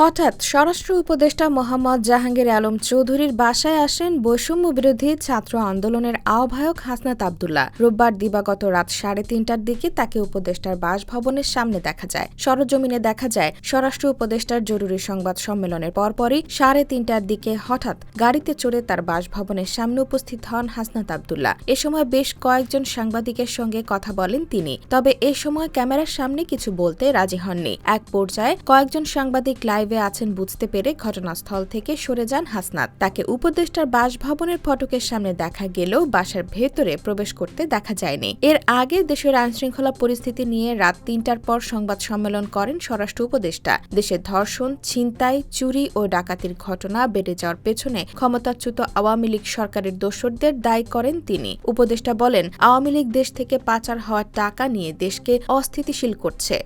হঠাৎ স্বরাষ্ট্র উপদেষ্টা মোহাম্মদ জাহাঙ্গীর আলম চৌধুরীর বাসায় আসেন বৈষম্য বিরোধী ছাত্র আন্দোলনের আহ্বায়ক হাসনাত আবদুল্লাহ। রোববার দিবাগত রাত সাড়ে তিনটার দিকে তাকে উপদেষ্টার বাসভবনের সামনে দেখা যায়। সরজমিনে দেখা যায়, স্বরাষ্ট্র উপদেষ্টার জরুরি সংবাদ সম্মেলনের পরপরই সাড়ে তিনটার দিকে হঠাৎ গাড়িতে চড়ে তার বাসভবনের সামনে উপস্থিত হন হাসনাত আবদুল্লাহ। এ সময় বেশ কয়েকজন সাংবাদিকের সঙ্গে কথা বলেন তিনি। তবে এ সময় ক্যামেরার সামনে কিছু বলতে রাজি হননি। এক পর্যায়ে কয়েকজন সাংবাদিক লাইভে আছেন বুঝতে পেরে ঘটনাস্থল থেকে সরে যান হাসনাত। তাকে উপদেষ্টার বাসভবনের ফটকের সামনে দেখা গেলেও বাসার ভেতরে প্রবেশ করতে দেখা যায়নি। এর আগে দেশের আইনশৃঙ্খলা পরিস্থিতি নিয়ে রাত তিনটার পর সংবাদ সম্মেলন করেন স্বরাষ্ট্র উপদেষ্টা। দেশে ধর্ষণ, ছিনতাই, চুরি ও ডাকাতির ঘটনা বেড়ে যাওয়ার পেছনে ক্ষমতাচ্যুত আওয়ামী লীগ সরকারের দোসরদের দায়ী করেন তিনি। উপদেষ্টা বলেন, আওয়ামী লীগ দেশ থেকে পাচার হওয়ার টাকা নিয়ে দেশকে অস্থিতিশীল করছে।